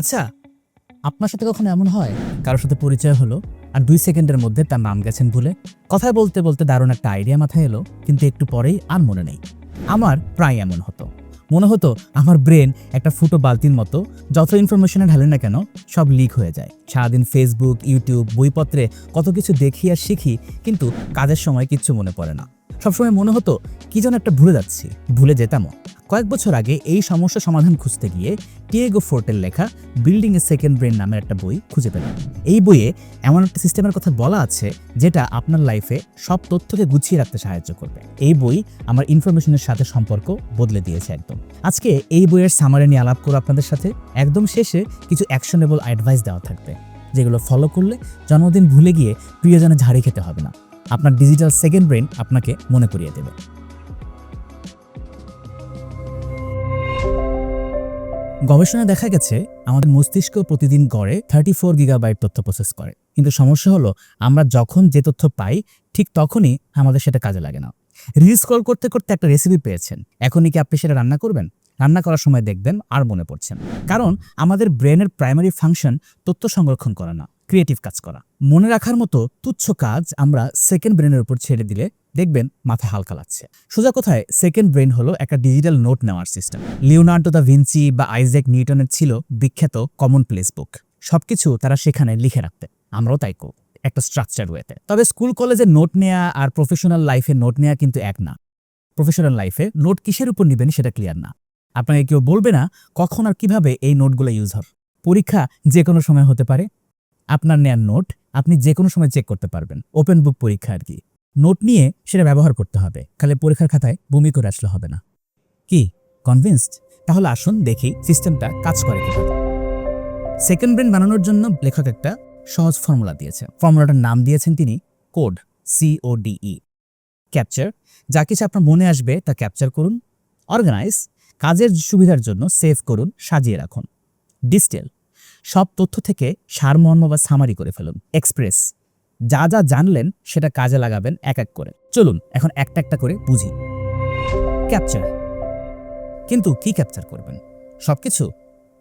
আচ্ছা আপনার সাথে কখনো এমন হয়? কারোর সাথে পরিচয় হলো আর দুই সেকেন্ডের মধ্যে তার নাম গেছেন ভুলে। কথা বলতে বলতে দারুণ একটা আইডিয়া মাথায় এলো, কিন্তু একটু পরেই আর মনে নেই। আমার প্রায় এমন হতো। মনে হতো আমার ব্রেন একটা ফুটো বালতির মতো, যত ইনফরমেশনে ঢালে না কেন, সব লিক হয়ে যায়। সারাদিন ফেসবুক ইউটিউব বইপত্রে কত কিছু দেখি আর শিখি, কিন্তু কাজের সময় কিচ্ছু মনে পড়ে না। সবসময় মনে হতো, কি যেন একটা ভুলে যাচ্ছি, ভুলে যেতামও। কয়েক বছর আগে এই সমস্যা সমাধান খুঁজতে গিয়ে টিয়েগো ফোর্টের লেখা বিল্ডিং এ সেকেন্ড ব্রেন নামের একটা বই খুঁজে পেলাম। এই বইয়ে এমন একটা সিস্টেমের কথা বলা আছে, যেটা আপনার লাইফে সব তথ্যকে গুছিয়ে রাখতে সাহায্য করবে। এই বই আমার ইনফরমেশনের সাথে সম্পর্ক বদলে দিয়েছে একদম। আজকে এই বইয়ের সামারে নিয়ে আলাপ করো আপনাদের সাথে। একদম শেষে কিছু অ্যাকশনেবল অ্যাডভাইস দেওয়া থাকবে, যেগুলো ফলো করলে জন্মদিন ভুলে গিয়ে প্রিয়জনে ঝাড়ি খেতে হবে না। আপনার ডিজিটাল সেকেন্ড ব্রেন আপনাকে মনে করিয়ে দেবে। গবেষণায় দেখা গেছে, আমাদের মস্তিষ্ক প্রতিদিন গড়ে থার্টি ফোর গিগাবাইট তথ্য প্রসেস করে। কিন্তু সমস্যা হলো, আমরা যখন যে তথ্য পাই, ঠিক তখনই আমাদের সেটা কাজে লাগে না। রিল কল করতে করতে একটা রেসিপি পেয়েছেন। এখনই কি আপনি সেটা রান্না করবেন? রান্না করার সময় দেখবেন, আর মনে পড়ছেন কারণ আমাদের ব্রেনের প্রাইমারি ফাংশন তথ্য সংরক্ষণ করা না। ক্রিয়েটিভ কাজ করা। মনে রাখার মতো তুচ্ছ কাজ আমরা সেকেন্ড ব্রেনের উপর ছেড়ে দিলে দেখবেন মাথা হালকা লাগছে। সোজা কথায় সেকেন্ড ব্রেন হলো একটা ডিজিটাল নোট নেওয়ার সিস্টেম লিওনার্ডো দা ভিঞ্চি বা আইজ্যাক নিউটনের ছিল বিখ্যাত কমন প্লেস বুক সবকিছু তারা সেখানে লিখে রাখতে আমরাও তাই করব একটা স্ট্রাকচার ওয়েতে তবে স্কুল কলেজে নোট নেয়া আর প্রফেশনাল লাইফে নোট নেয়া কিন্তু এক না। প্রফেশনাল লাইফে নোট কিসের উপর নেবেন সেটা ক্লিয়ার না। আপনাকে কেউ বলবে না কখন আর কীভাবে এই নোটগুলো ইউজ হবে। পরীক্ষা যে কোনো সময় হতে পারে। আপনার নেয়ার নোট আপনি যে কোনো সময় চেক করতে পারবেন। ওপেন বুক পরীক্ষা আর কি। নোট নিয়ে সেটা ব্যবহার করতে হবে। খালি পরীক্ষার খাতায় বমি করে আসলে হবে না। কি? কনভিন্সড? তাহলে আসুন দেখি সিস্টেমটা কাজ করে কীভাবে। সেকেন্ড ব্রেন বানানোর জন্য লেখক একটা সহজ ফর্মুলা দিয়েছে। ফর্মুলাটার নাম দিয়েছেন তিনি কোড সিওডিই ক্যাপচার। যা কিছু আপনার মনে আসবে তা ক্যাপচার করুন। অর্গানাইজ। কাজের সুবিধার জন্য সেভ করুন, সাজিয়ে রাখুন। ডিস্টেল। সব তথ্য থেকে সারমর্ম বা সামারি করে ফেলুন। এক্সপ্রেস যা যা জানলেন সেটা কাজে লাগাবেন এক এক করে। চলুন, এখন একটা একটা করে বুঝি। ক্যাপচার কিন্তু কি ক্যাপচার করবেন? সবকিছু?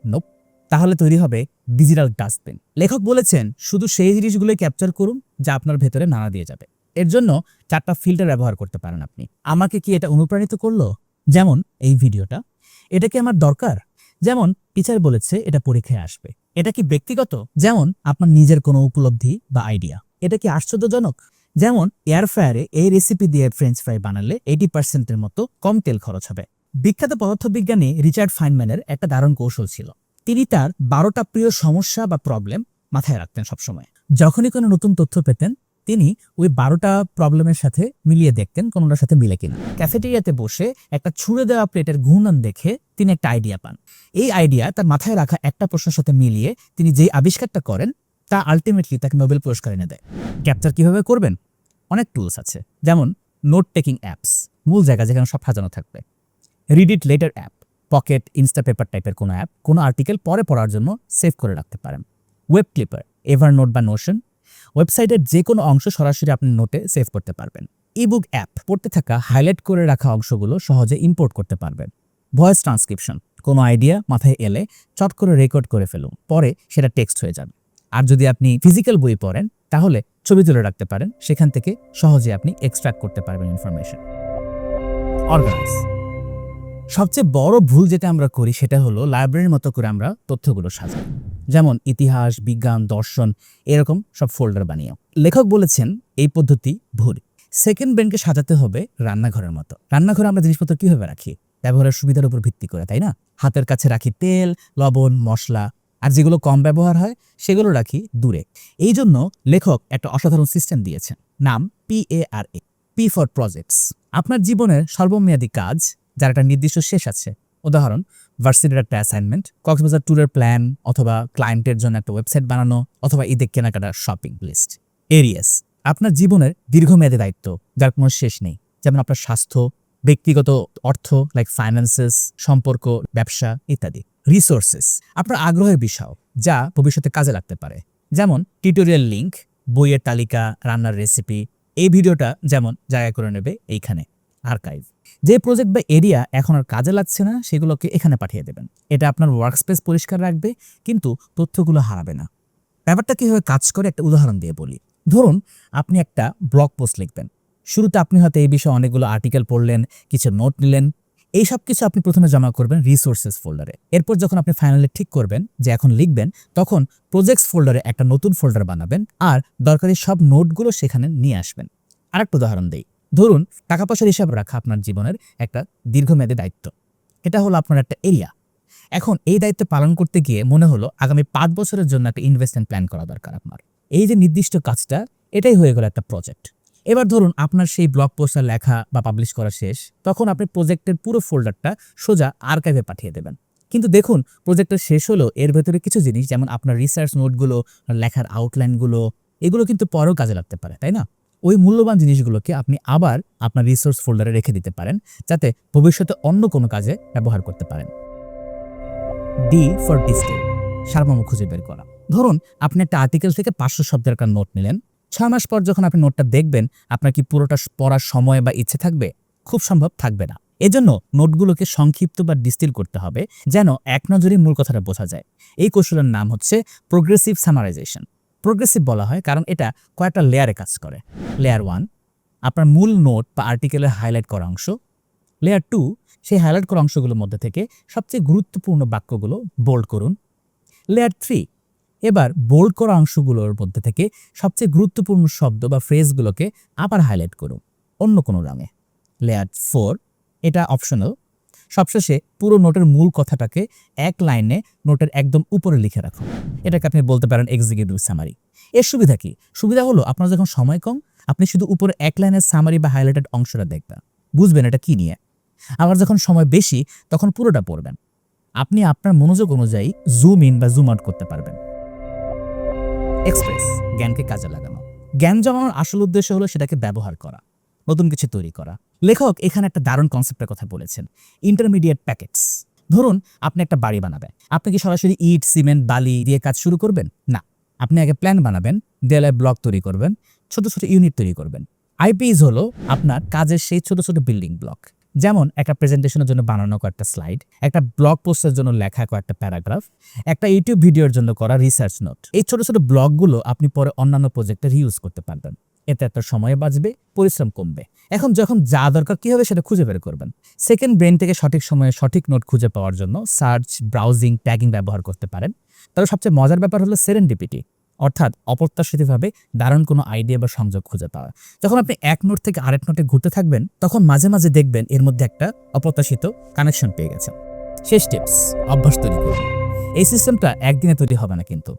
নোপ তাহলে তৈরি হবে ডিজিটাল ডাস্টবিন লেখক বলেছেন, শুধু সেই জিনিসগুলোই ক্যাপচার করুন যা আপনার ভেতরে নাড়া দিয়ে যাবে। এর জন্য চারটা ফিল্টার ব্যবহার করতে পারেন আপনি। আমাকে কি এটা অনুপ্রাণিত করল? যেমন, এই ভিডিওটা। এটা কি আমার দরকার। যেমন টিচার বলেছে এটা পরীক্ষায় আসবে। এটা কি ব্যক্তিগত? যেমন আপনার নিজের কোনো উপলব্ধি বা আইডিয়া এটা কি আশ্চর্যজনক? যেমন এয়ার ফ্রায়ারে এই রেসিপি দিয়ে ফ্রেঞ্চ ফ্রাই বানালে এইটি পার্সেন্টের মতো কম তেল খরচ হবে। বিখ্যাত পদার্থবিজ্ঞানী রিচার্ড ফাইনম্যানের একটা দারুণ কৌশল ছিল। তিনি তার বারোটা প্রিয় সমস্যা বা প্রবলেম মাথায় রাখতেন সবসময়। যখনই কোনো নতুন তথ্য পেতেন তিনি ওই বারোটা প্রবলেমের সাথে মিলিয়ে দেখতেন, কোনোটার সাথে মিলে কিনা। ক্যাফেটেরিয়াতে বসে একটা ছুঁড়ে দেওয়া প্লেটের ঘূর্ণন দেখে তিনি একটা আইডিয়া পান। এই আইডিয়া তার মাথায় রাখা একটা প্রশ্নের সাথে মিলিয়ে তিনি যেই আবিষ্কারটা করেন, তা আলটিমেটলি তাকে নোবেল পুরস্কার এনে দেয়। ক্যাপচার কীভাবে করবেন? অনেক টুলস আছে। যেমন নোট টেকিং অ্যাপস মূল জায়গা যেখানে সব সাজানো থাকবে। Read it later app Pocket Instapaper টাইপের কোনো অ্যাপ কোনো আর্টিকেল পরে পড়ার জন্য সেভ করে রাখতে পারেন। ওয়েব ক্লিপার এভার নোট বা নোশন ওয়েবসাইটের যে কোনো অংশ সরাসরি আপনি নোটে সেভ করতে পারবেন। ইবুক অ্যাপ পড়তে থাকা হাইলাইট করে রাখা অংশগুলো সহজে ইম্পোর্ট করতে পারবেন। ভয়েস ট্রান্সক্রিপশন কোনো আইডিয়া মাথায় এলে চট করে রেকর্ড করে ফেলুন, পরে সেটা টেক্সট হয়ে যাবে। আর যদি আপনি ফিজিক্যাল বই পড়েন, তাহলে ছবি তুলে রাখতে পারেন, সেখান থেকে সহজে আপনি এক্সট্রাক্ট করতে পারবেন ইনফরমেশন অর্গানাইজ সবচেয়ে বড় ভুল যেটা আমরা করি, সেটা হলো লাইব্রেরির মতো করে আমরা তথ্যগুলো সাজাই। যেমন ইতিহাস, বিজ্ঞান, দর্শন, এরকম সব ফোল্ডার বানিয়ে লেখক বলেছেন, এই পদ্ধতি ভুল। সেকেন্ড ব্রেনকে সাজাতে হবে রান্নাঘরের মতো। রান্নাঘরে আমরা জিনিসপত্র কীভাবে রাখি? ব্যবহারের সুবিধার উপর ভিত্তি করে, তাই না? হাতের কাছে রাখি তেল, লবণ, মশলা, আর যেগুলো কম ব্যবহার হয়, সেগুলো রাখি দূরে। এই জন্য লেখক একটা অসাধারণ সিস্টেম দিয়েছেন, নাম P A R A for for প্রজেক্টস আপনার জীবনের সর্বমেয়াদী কাজ, যার একটা নির্দিষ্ট শেষ আছে উদাহরণ ভার্সিটির একটা অ্যাসাইনমেন্ট কক্সবাজার ট্যুরের প্ল্যান অথবা ক্লায়েন্টের জন্য একটা ওয়েবসাইট বানানো অথবা ঈদের কেনাকাটার শপিং লিস্ট এরিয়াস আপনার জীবনের দীর্ঘমেয়াদী দায়িত্ব, যার কোনো শেষ নেই। যেমন আপনার স্বাস্থ্য, ব্যক্তিগত অর্থ লাইক ফাইন্যান্সেস সম্পর্ক, ব্যবসা ইত্যাদি। রিসোর্সেস আপনার আগ্রহের বিষয়, যা ভবিষ্যতে কাজে লাগতে পারে। যেমন টিউটোরিয়াল লিঙ্ক বইয়ের তালিকা, রান্নার রেসিপি এই ভিডিওটা যেমন জায়গা করে নেবে এইখানে। আর্কাইভ যে প্রজেক্ট বা এরিয়া এখন আর কাজে লাগছে না, সেগুলোকে এখানে পাঠিয়ে দেবেন। এটা আপনার ওয়ার্কস্পেস পরিষ্কার রাখবে, কিন্তু তথ্যগুলো হারাবে না। ব্যাপারটা কীভাবে কাজ করে? একটা উদাহরণ দিয়ে বলি। ধরুন, আপনি একটা ব্লগ পোস্ট লিখবেন। শুরুতে আপনি হয়তো এই বিষয়ে অনেকগুলো আর্টিকেল পড়লেন, কিছু নোট নিলেন। এই সব কিছু আপনি প্রথমে জমা করবেন রিসোর্সেস ফোল্ডারে এরপর যখন আপনি ফাইনালি ঠিক করবেন যে এখন লিখবেন, তখন প্রজেক্টস ফোল্ডারে একটা নতুন ফোল্ডার বানাবেন আর দরকারি সব নোটগুলো সেখানে নিয়ে আসবেন। আরেকটা উদাহরণ দেই। ধরুন টাকা পয়সার হিসাব রাখা আপনার জীবনের একটা দীর্ঘমেয়াদী দায়িত্ব। এটা হলো আপনার একটা এরিয়া এখন এই দায়িত্ব পালন করতে গিয়ে মনে হলো আগামী পাঁচ বছরের জন্য একটা ইনভেস্টমেন্ট প্ল্যান করা দরকার আপনার। এই যে নির্দিষ্ট কাজটা, এটাই হয়ে গেল একটা প্রজেক্ট এবার ধরুন, আপনার সেই ব্লগ পোস্টার লেখা বা পাবলিশ করা শেষ, তখন আপনি প্রজেক্টের পুরো ফোল্ডারটা সোজা আর্কাইভে পাঠিয়ে দেবেন। কিন্তু দেখুন প্রজেক্টটা শেষ হলো, এর ভেতরে কিছু জিনিস, যেমন আপনার রিসার্চ নোটগুলো লেখার আউটলাইনগুলো এগুলো কিন্তু পরেও কাজে লাগতে পারে, তাই না? ওই মূল্যবান জিনিসগুলোকে আপনি আবার আপনার রিসোর্স ফোল্ডারে রেখে দিতে পারেন, যাতে ভবিষ্যতে অন্য কোনো কাজে ব্যবহার করতে পারেন। ডি ফর ডিস্টেল সারমর্ম খুঁজে বের করা। ধরুন, আপনি একটা আর্টিকেল থেকে পাঁচশো শব্দের একটা নোট নিলেন। ছয় মাস পর যখন আপনি নোটটা দেখবেন, আপনার কি পুরোটা পড়ার সময় বা ইচ্ছে থাকবে? খুব সম্ভব থাকবে না। এজন্য নোটগুলোকে সংক্ষিপ্ত বা ডিস্টিল করতে হবে, যেন এক নজরে মূল কথাটা বোঝা যায়। এই কৌশলের নাম হচ্ছে প্রোগ্রেসিভ সামারাইজেশন প্রোগ্রেসিভ বলা হয়, কারণ এটা কয়েকটা লেয়ারে কাজ করে। লেয়ার ওয়ান আপনার মূল নোট বা আর্টিকেলের হাইলাইট করা অংশ। লেয়ার টু সেই হাইলাইট করা অংশগুলোর মধ্যে থেকে সবচেয়ে গুরুত্বপূর্ণ বাক্যগুলো বোল্ড করুন। লেয়ার থ্রি এবার বোল্ড করা অংশগুলোর মধ্যে থেকে সবচেয়ে গুরুত্বপূর্ণ শব্দ বা ফ্রেজগুলোকে আবার হাইলাইট করুন, অন্য কোনো রঙে। লেয়ার ফোর এটা অপশনাল সবশেষে পুরো নোটের মূল কথাটাকে এক লাইনে নোটের একদম উপরে লিখে রাখুন এটাকে আপনি বলতে পারেন এক্সিকিউটিভ সামারি এর সুবিধা কি? সুবিধা হলো আপনার যখন সময় কম, আপনি শুধু উপরে এক লাইনের সামারি বা হাইলাইটেড অংশটা দেখবেন। বুঝবেন এটা কি নিয়ে? আবার যখন সময় বেশি, তখন পুরোটা পড়বেন। আপনি আপনার মনোযোগ অনুযায়ী জুম ইন বা জুম আউট করতে পারবেন। এক্সপ্রেস জ্ঞানকে কাজে লাগানো। জ্ঞান জমানোর আসল উদ্দেশ্য হলো সেটাকে ব্যবহার করা, নতুন কিছু তৈরি করা। লেখক এখানে একটা দারুণ কনসেপ্টের কথা বলেছেন ইন্টারমিডিয়েট প্যাকেটস ধরুন, আপনি একটা বাড়ি বানাবেন। আপনি কি সরাসরি ইট, সিমেন্ট, বালি দিয়ে কাজ শুরু করবেন? না। আপনি আগে প্ল্যান বানাবেন দেয়ালে ব্লক তৈরি করবেন, ছোট ছোট ইউনিট তৈরি করবেন। আইপিএস হলো আপনার কাজের সেই ছোট ছোট বিল্ডিং ব্লক যেমন, একটা প্রেজেন্টেশনের জন্য বানানো কয়েকটা স্লাইড একটা ব্লগ পোস্টের জন্য লেখা কয়েকটা প্যারাগ্রাফ একটা ইউটিউব ভিডিওর জন্য করা রিসার্চ নোট এই ছোট ছোট ব্লগগুলো আপনি পরে অন্যান্য প্রজেক্টে রিউজ করতে পারবেন। এতে একটা সময় বাঁচবে, পরিশ্রম কমবে। এখন যখন যা দরকার কী হবে সেটা খুঁজে বের করবেন। সেকেন্ড ব্রেন থেকে সঠিক সময়ে সঠিক নোট খুঁজে পাওয়ার জন্য সার্চ ব্রাউজিং ট্যাগিং ব্যবহার করতে পারেন। তবে সবচেয়ে মজার ব্যাপার হলো সেরেন্ডিপিটি অর্থাৎ অপ্রত্যাশিতভাবে দারুণ কোনো আইডিয়া বা সংযোগ খুঁজে পাওয়া। যখন আপনি এক নোট থেকে আরেক নোটে ঘুরতে থাকবেন, তখন মাঝে মাঝে দেখবেন এর মধ্যে একটা অপ্রত্যাশিত কানেকশন পেয়ে গেছেন। শেষ টিপস অভ্যাস তৈরি করুন। এই সিস্টেমটা একদিনে তৈরি হবে না কিন্তু।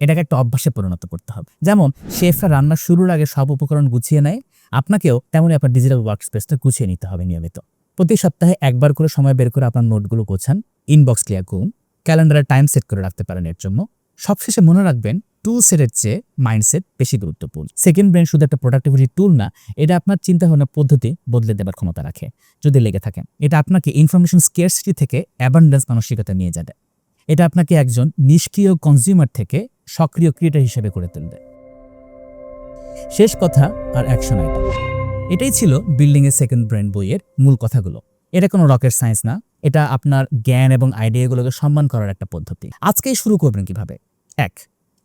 এটাকে একটা অভ্যাসে পরিণত করতে হবে। যেমন, শেফরা রান্না শুরুর আগে সব উপকরণ গুছিয়ে নেয়, আপনাকেও তেমনই আপনার ডিজিটাল ওয়ার্ক স্পেসটা গুছিয়ে নিতে হবে নিয়মিত। প্রতি সপ্তাহে একবার করে সময় বের করে আপনার নোটগুলো গোছান ইনবক্স ক্লিয়ার করুন ক্যালেন্ডারে টাইম সেট করে রাখতে পারেন এর জন্য। সবশেষে মনে রাখবেন টুল সেটের চেয়ে মাইন্ডসেট বেশি গুরুত্বপূর্ণ। সেকেন্ড ব্রেন শুধু একটা প্রোডাক্টিভিটি টুল না, এটা আপনার চিন্তাভাবনার পদ্ধতি বদলে দেবার ক্ষমতা রাখে, যদি লেগে থাকেন এটা আপনাকে ইনফরমেশন স্কেয়ারসিটি থেকে অ্যাবান্ডেন্স মানসিকতা নিয়ে যাবে। এটা আপনাকে একজন নিষ্ক্রিয় কনজিউমার থেকে সক্রিয় ক্রিয়েটার হিসেবে করে তুলবে। শেষ কথা আর অ্যাকশন আইটেম এটাই ছিল বিল্ডিং এ সেকেন্ড ব্রেন বইয়ের মূল কথাগুলো। এটা কোনো রকেট সায়েন্স না, এটা আপনার জ্ঞান এবং আইডিয়াগুলোকে সম্মান করার একটা পদ্ধতি। আজকেই শুরু করবেন কীভাবে? এক,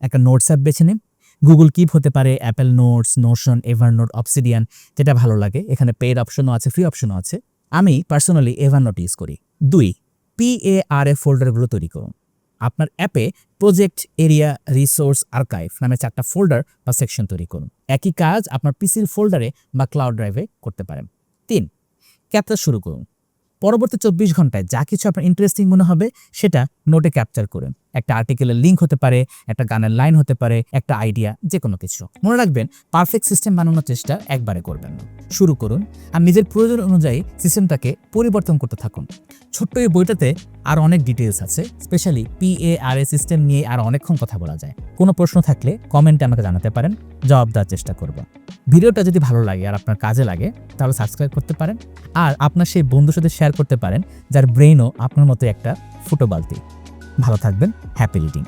একটা নোটস অ্যাপ বেছে নিন। গুগল কিপ হতে পারে Apple Notes Notion Evernote Obsidian যেটা ভালো লাগে। এখানে পেড অপশনও আছে ফ্রি অপশনও আছে। আমি পার্সোনালি এভারনোট ইউজ করি। দুই পি এ আর এ ফোল্ডারগুলো তৈরি করুন। আপনার অ্যাপে প্রজেক্ট এরিয়া রিসোর্স আর্কাইভ নামে চারটা ফোল্ডার বা সেকশন তৈরি করুন। একই কাজ আপনার পিসির ফোল্ডারে বা ক্লাউড ড্রাইভে করতে পারেন। তিন ক্যাপচার শুরু করুন। পরবর্তী চব্বিশ ঘন্টায় যা কিছু আপনার ইন্টারেস্টিং মনে হবে সেটা নোটে ক্যাপচার করুন। একটা আর্টিকেলের লিঙ্ক হতে পারে, একটা গানের লাইন হতে পারে, একটা আইডিয়া যে কোনো কিছু। মনে রাখবেন পারফেক্ট সিস্টেম বানানোর চেষ্টা একবারে করবেন না। শুরু করুন আর নিজের প্রয়োজন অনুযায়ী সিস্টেমটাকে পরিবর্তন করতে থাকুন। ছোট্ট এই বইটাতে আর অনেক ডিটেলস আছে specially P A R A system নিয়ে আর অনেকক্ষণ কথা বলা যায়। কোনো প্রশ্ন থাকলে কমেন্টে আমাকে জানাতে পারেন, জবাব দেওয়ার চেষ্টা করব। ভিডিওটা যদি ভালো লাগে আর আপনার কাজে লাগে, তাহলে সাবস্ক্রাইব করতে পারেন। আর আপনার সেই বন্ধুর সাথে শেয়ার করতে পারেন, যার ব্রেইনও আপনার মতো একটা ফুটো বালতি। ভালো থাকবেন হ্যাপি রিডিং।